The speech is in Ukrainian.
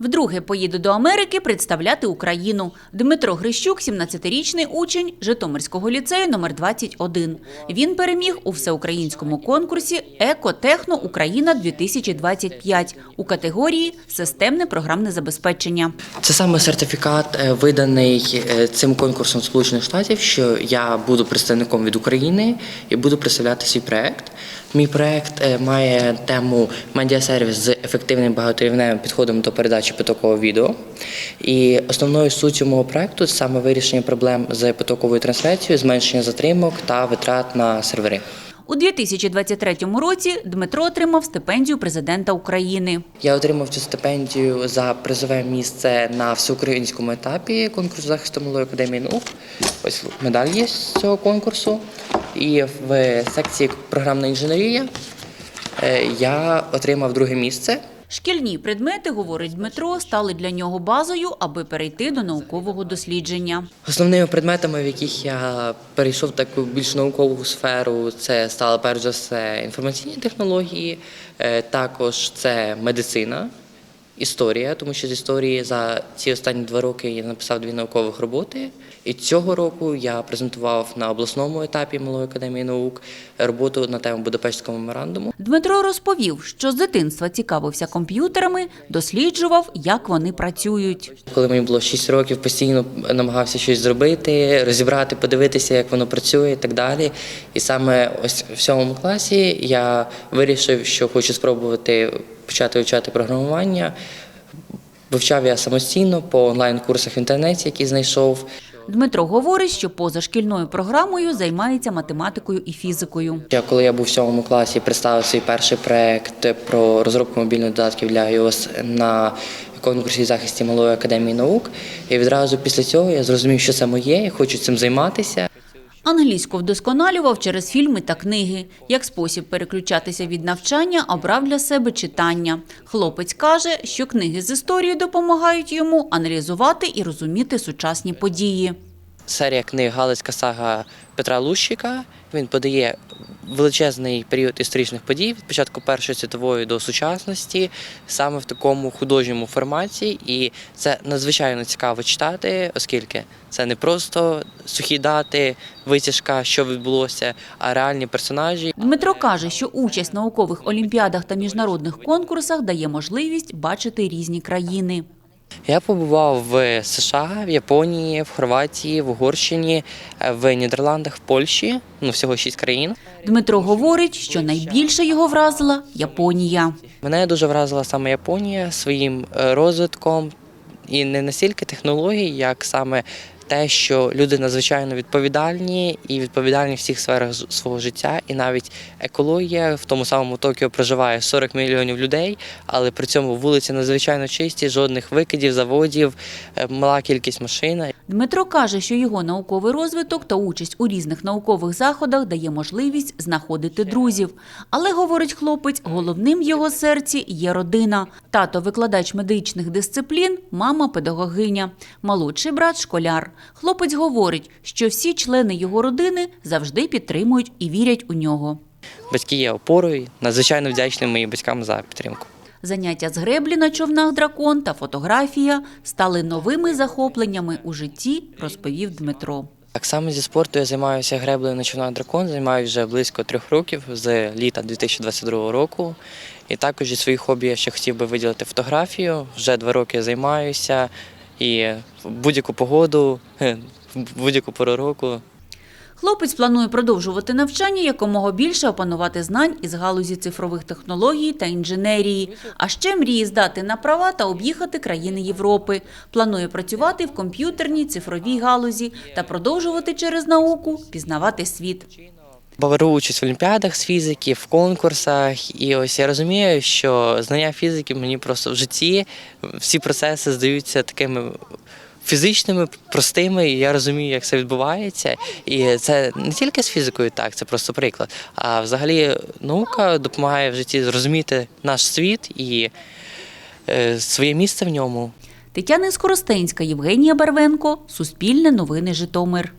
Вдруге поїде до Америки представляти Україну. Дмитро Грищук, 17-річний учень Житомирського ліцею номер 21. Він переміг у всеукраїнському конкурсі Екотехно Україна 2025 у категорії Системне програмне забезпечення. Це саме сертифікат, е, виданий е, цим конкурсом Сполучених Штатів, що я буду представником від України і буду представляти свій проект. Мій проект е, має тему медіасервіс з ефективним багаторівневим підходом до передачі потокового відео. І основною суттю мого проекту саме вирішення проблем з потоковою трансляцією, зменшення затримок та витрат на сервери. У 2023 році Дмитро отримав стипендію президента України. Я отримав цю стипендію за призове місце на всеукраїнському етапі конкурсу захисту малої академії наук. Ось медаль є з цього конкурсу. І в секції програмна інженерія е, я отримав друге місце. Шкільні предмети, говорить Дмитро, стали для нього базою, аби перейти до наукового дослідження. Основними предметами, в яких я перейшов в таку більш наукову сферу, це стало перш за все інформаційні технології, е, також це медицина, історія, тому що з історії за ці останні два роки я написав дві наукових роботи. І цього року я презентував на обласному етапі Малої академії наук роботу на тему Будапештського меморандуму. Дмитро розповів, що з дитинства цікавився комп'ютерами, досліджував, як вони працюють. Коли мені було 6 років, постійно намагався щось зробити, розібрати, подивитися, як воно працює і так далі. І саме ось в сьомому класі я вирішив, що хочу спробувати почати вивчати програмування. Вивчав я самостійно по онлайн-курсах в інтернеті, які знайшов. Дмитро говорить, що поза шкільною програмою займається математикою і фізикою. Я коли я був в сьомому класі, представив свій перший проект про розробку мобільних додатків для iOS на конкурсі захисті малої академії наук. І відразу після цього я зрозумів, що це моє, я хочу цим займатися. Англійську вдосконалював через фільми та книги. Як спосіб переключатися від навчання, обрав для себе читання. Хлопець каже, що книги з історії допомагають йому аналізувати і розуміти сучасні події. Серія книг Галицька сага Петра Лущика. Він подає величезний період історичних подій від початку Першої світової до сучасності, саме в такому художньому форматі. І це надзвичайно цікаво читати, оскільки це не просто сухі дати, витяжка, що відбулося, а реальні персонажі. Дмитро каже, що участь в наукових олімпіадах та міжнародних конкурсах дає можливість бачити різні країни. Я побував в США, в Японії, в Хорватії, в Угорщині, в Нідерландах, в Польщі. Ну всього шість країн. Дмитро говорить, що найбільше його вразила Японія. Мене дуже вразила саме Японія своїм е, розвитком і не настільки технологій, як саме те, що люди надзвичайно відповідальні і відповідальні в всіх сферах свого життя, і навіть екологія в тому самому Токіо проживає 40 мільйонів людей, але при цьому вулиці надзвичайно чисті, жодних викидів, заводів, е, мала кількість машин. Дмитро каже, що його науковий розвиток та участь у різних наукових заходах дає можливість знаходити друзів. Але, говорить хлопець, головним в його серці є родина. Тато викладач медичних дисциплін, мама педагогиня, молодший брат школяр. Хлопець говорить, що всі члени його родини завжди підтримують і вірять у нього. Батьки є опорою. Надзвичайно вдячний моїм батькам за підтримку. Заняття з греблі на човнах дракон та фотографія стали новими захопленнями у житті, розповів Дмитро. Так само зі спорту я займаюся греблею на човнах дракон, займаюся вже близько трьох років з літа 2022 року. І також зі своїх хобі я ще хотів би виділити фотографію. Вже два роки я займаюся і в будь-яку погоду, в будь-яку пору року Хлопець планує продовжувати навчання, якомога більше опанувати знань із галузі цифрових технологій та інженерії. А ще мріє здати на права та об'їхати країни Європи. Планує працювати в комп'ютерній цифровій галузі та продовжувати через науку пізнавати світ. Беру участь в олімпіадах з фізики, в конкурсах, і ось я розумію, що знання фізики мені просто в житті всі процеси здаються такими фізичними, простими, і я розумію, як це відбувається. І це не тільки з фізикою, так, це просто приклад. А взагалі наука допомагає в житті зрозуміти наш світ і е, своє місце в ньому. Тетяна Скоростенська, Євгенія Барвенко, Суспільне новини Житомир.